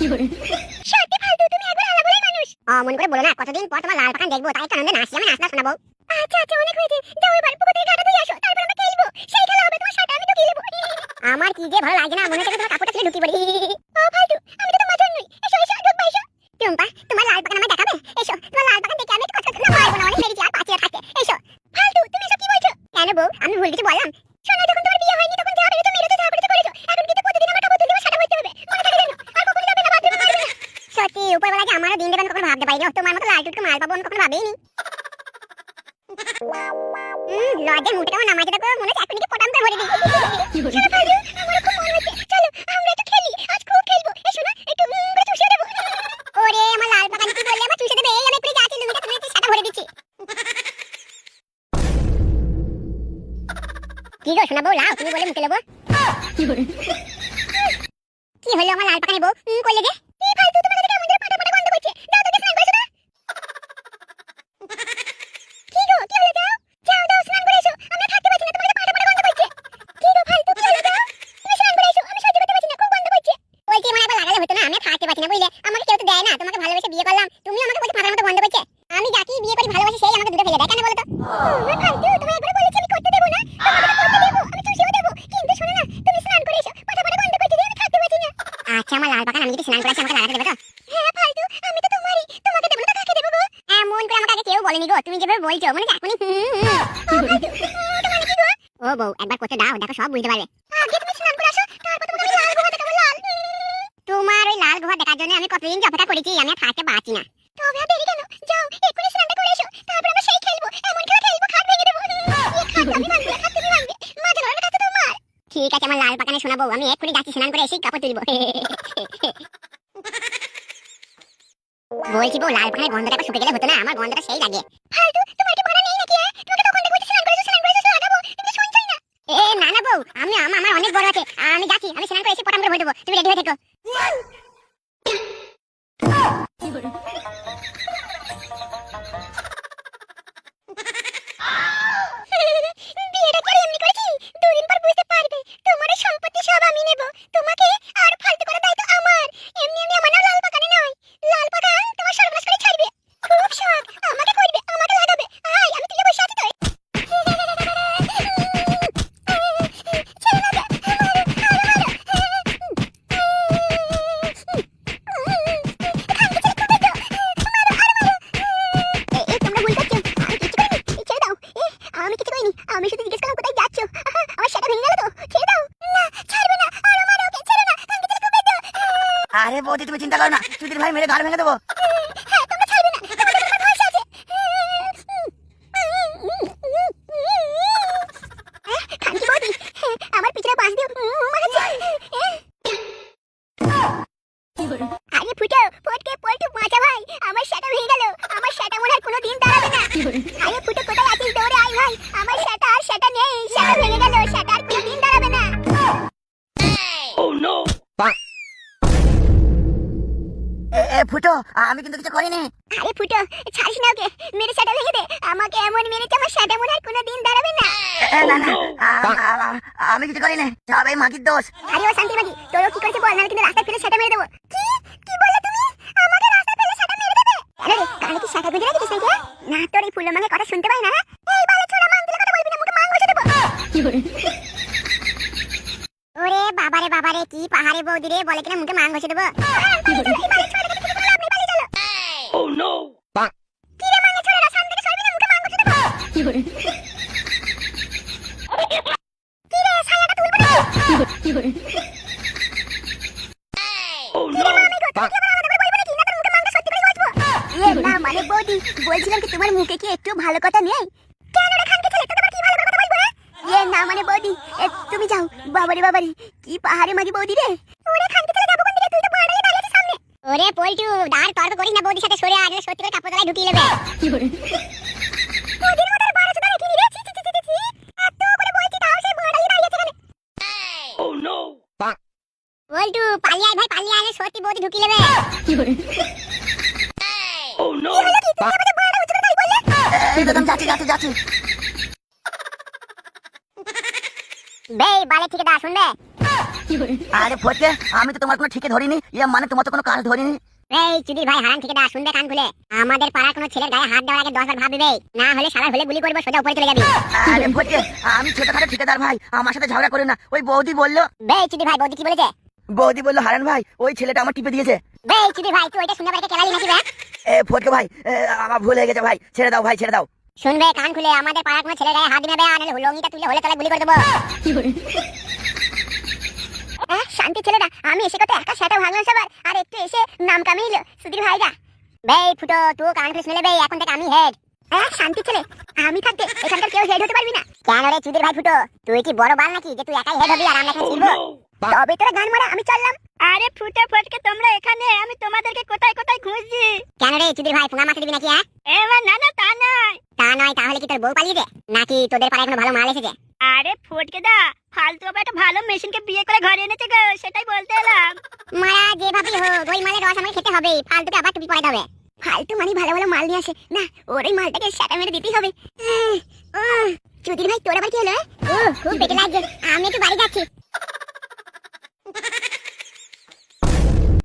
সত্যি ফালতু তুমি একবার আলাদা বলে মানুষ অমন করে বলো না কতদিন পর তোমার লাল পাখান দেখব তাই একটু আনন্দে নাচি আমি নাচ না শোনাবো আচ্ছা আচ্ছা অনেক হয়েছে যাও এবার পুকুর থেকে গাটা ধুয়ে আসো তারপর আমরা খেলব সেই খেলা হবে তোমার শার্ট আমি ঢুকিয়ে নেব আমার কি যে ভালো লাগে না মনে হচ্ছে তোমার কাপড়টা ফেলে ঢুকিয়ে পড়ি ও ফালতু আমি তো তোমার জন্যই এসো এসো ঢুকবা এসো টুম্পা তোমার লাল পাখান আমায় দেখাবে এসো তোমার লাল পাখান দেখে আমি একটু কষ্ট না না অনেক মেরেছি আর পাঁচিয়ে থাকে এসো ফালতু তুমি এসব কি বলছো কেন বউ আমি ভুল কিছু বললাম শোনো যখন তোমার বিয়ে হয়নি তখন যা বেরোতো মেরেছো যা পড়েছো করেছ এখন কিন্তু প্রতিদিন আমার কাপড় তুলতে সাদা হইতে হবে মনে থাকে যেন আর কখনো যাবে না বাথরুমে মারবে না সত্যি উপরবেলাকে আমারও দিন পারিনি তোমার মতো লাল টুটকে মাল পাবো আমি কখনো ভাবিনি। হুম লজ্জায় মুখটা কেমন নামাইতে থাকো মনে হচ্ছে এখনই পটাম করে ভরে দিই শোনো ফাজু আমার খুব মন হচ্ছে। চলো আমরা একটু খেলি আজ খুব খেলব। এসো না একটু উম করে চুষে দেবো। ওরে আমার লাল বাগান কি বললে আমার চুষে দেবে। এই আমি একটু যাচ্ছি লুমিটা তুমি সাদা ভরে দিচ্ছি। কি গো শোনা বউ লাও তুমি বলে মুখে নেব। কি হলো আমার লাল পাকানি বউ হুম করলে যে এই ফালতু তোমার দিকে আমাদের ফাটা ফাটা গন্ধ করছে যাও তো স্নান করে এসো না কি গো কি হলো যাও যাও যাও স্নান করে এসো আমরা থাকতে পারছি না তোমাদের ফাটা ফাটা গন্ধ করছে কি গো ফালতু কি হলো যাও তুমি স্নান করে এসো আমি সহ্য করতে পারছি না খুব গন্ধ করছে বলছি আমার একবার লাগালে হতো না আমি আর থাকতে পারছি না বুঝলে? আমাকে কেউ তো দেয় না তোমাকে ভালোবেসে বিয়ে করলাম। তুমি আমাকে বলছো ফাটার মতো গন্ধ করছে। আমি যাকেই বিয়ে করি ভালোবাসি সেই আমাকে দুটো ফেলে দেয় কেন বলো তো? তুমি একবার বলেছি আমি করতে দেবো না। তোমাকে তো করতে দেবো আমি চুষিও দেবো। কিন্তু শোনো না তুমি স্নান করে এসো। ফাটা ফাটা গন্ধ করছে যে আমি থাকতে পারছি না। আচ্ছা আমার লাল বাগান আমি যদি স্নান করে আসি আমাকে লাগাতে দেবে তো? হ্যাঁ ফালতু আমি তো তোমারই। তোমাকে দেবো না কাকে দেবো গো? এমন করে আমাকে আগে কেউ বলেনি গো। তুমি যেভাবে বলছো মনে হচ্ছে এখনই হুম হুম ও ফালতু, ও, ওটা কি গো? ও বউ একবার করতে দাও দেখো সব বুঝতে পারবে। আগে তুমি স্নান করে আসো তারপর তোমাকে আমি লাল গুহা দেখাবো লাল। তোমার ওই লাল জন্য আমি কতদিন অপেক্ষা করেছি আমি থাকতে পারছি না। তবে দেরি কেন? যাও, এক্ষুনি স্নানটা করে এসো। তারপর আমরা সেই খেলব। এমন খেলা খেলব, খাট ভেঙে দেবো। খাট ঠিক আছে, আমার লাল বাগানে শোনাবো। আমি এক্ষুনি যাচ্ছি, স্নান করে এসেই কাপড় তুলবো। বলছি বউ লাল গন্ধটা শুকে গেলে হতো না? আমার গন্ধটা সেই লাগে। হ্যাঁ? তুমি এ, না না বউ আমি আমার অনেক বড় আছে। আমি যাচ্ছি, আমি স্নান করে এসে পটাম করে ভরে দেবো। তুমি রেডি হয়ে থেকো। আরে বৌদি তুমি চিন্তা করো না। চুদির ভাই মেরে ঘাড় ভেঙে দেবো। ফুটো আমি কিন্তু কিছু করিনি। আরে ফুটো ছাড়িস না ওকে। মেরে সেটা ভেঙে দে। আমাকে এমন মেরেছে আমার সেটা মনে হয় কোনোদিন দাঁড়াবে না। না না আমি কিছু করিনি। সব এই মাগির দোষ। আরে ও শান্তি মাগি তোরও কি করেছে বল নাহলে কিন্তু রাস্তায় ফেলে সেটা মেরে দেবো। কি? কি বললে তুমি? আমাকে রাস্তায় ফেলে সেটা মেরে দেবে? আরে কানে কি সেটা গুঁজে রেখেছিস নাকি হ্যাঁ? না তোর এই ফুলের মাঙে কথা শুনতে পাই না হ্যাঁ? এই বালে ছোড়া মাং কথা বলবি না মুখে মাং ঘষে দেবো। ওরে বাবারে বাবারে কি পাহাড়ে বৌদি রে বলে কিনা মুখে মাং ঘষে দেবো কি রে মাঙে ছোড়া সামনে থেকে সরবি না মুখে মাং ঘষে দেবো কি রে ছায়াটা তুলবো না এ না মানে বৌদি বলছিলাম কি তোমার মুখে কি একটু ভালো কথা নেই কেন রে খানকে ছেলে তোকে আবার কি ভালো ভালো কথা বলব রে? এ না মানে বৌদি এ, তুমি যাও। বাবারে বাবারে কি পাহাড়ে মাগি বৌদি রে। ওরে খানকে ছেলে যাব কোন দিকে? তুই তো বাড়ালে দাঁড়িয়ে আছিস সামনে। ওরে পল্টু দাঁড় তর্ক করিস না বৌদির সাথে সরে আজ সত্যি করে কাপড় তলায় ঢুকিয়ে নেবে বৌদির মতো বারো চোদা রেখে নিবে ছি ছি ছি ছি, এত করে বলছি তাও সে বাড়ালে দাঁড়িয়ে আছে এখানে। পল্টু পালিয়ে আয় ভাই পালিয়ে আয় সত্যি বৌদি ঢুকিয়ে নেবে ও নো কি হলো কি? তুই আমাদের বাড়া উঁচু করে দাঁড়িয়ে বললে? এই তো তুমি যাচ্ছি যাচ্ছি যাচ্ছি। বে বালে থেকে দা শুনবে? আরে ফটকে আমি তো তোমার কোনো ঠিকে ধরিনি। ইয়া মানে তোমার তো কোনো কাজ ধরিনি। এই চুদির ভাই হারান থেকে দা শুনবে কান খুলে? আমাদের পাড়ার কোনো ছেলের গায়ে হাত দেওয়ার আগে দশবার ভাববে না হলে সারা হলে গুলি করব সোজা উপরে চলে যাবি। আরে ফটকে আমি ছোটখাটো ঠিকাদার ভাই আমার সাথে ঝগড়া করে না। ওই বৌদি বলল বে চুদির ভাই বৌদি কি বলেছে? বৌদি বলল হারান ভাই ওই ছেলেটা আমার টিপে দিয়েছে। বে চুদির ভাই তুই ওইটা শুনে বাড়িতে কেলালি নাকি বে? এ ফটকে ভাই আমার ভুল হয়ে গেছে ভাই ছেড়ে দাও ভাই ছেড়ে দাও। শুনবে কান খুলে আমাদের পাড়ার কোনো ছেলের গায়ে হাত দিবে আর নাহলে লঙ্গিটা তুলে হলে তলায় গুলি করে দেবো। শান্তি ছেলেটা আমি এসে কত একা সেটা ভাঙলাম সবার। আর একটু এসে নাম কামিল সুধীর ভাইরা। বেই ফুটো তুই কান খুলে শুনে বে এখন থেকে আমি হেড হ্যাঁ শান্তি ছেলে আমি থাকতে এখানকার কেউ হেড হতে পারবি না। কেন রে চুদির ভাই ফুটো? তুই কি বড় বাল নাকি যে তুই একাই হেড হবি আর আমরা এখানে তবে তোরা গান মারা আমি চললাম। আরে ফুটে ফটকে তোমরা এখানে আমি তোমাদেরকে কোথায় কোথায় খুঁজছি? কেন রে চুদির ভাই ফোঙা মাকে দিবি নাকি হ্যাঁ? এবার না না তা নয়। তা নয় তাহলে কি তোর বউ পালিয়ে দে নাকি তোদের পাড়ায় কোনো ভালো মাল এসেছে? আরে ফটকে দা ফালতু আবার একটা ভালো মেশিনকে বিয়ে করে ঘরে এনেছে গো সেটাই বলতে এলাম। মারা যেভাবেই হোক ওই মালের রস আমাকে খেতে হবে ফালতুকে আবার টুপি পরাতে হবে। ফালতু মানে ভালো ভালো মাল নিয়ে আসে। না ওর ওই মালটাকে সেটা মেরে দিতেই হবে। চুদির ভাই তোর আবার কি হলো ও খুব পেটে লাগছে। আমি একটু বাড়ি যাচ্ছি।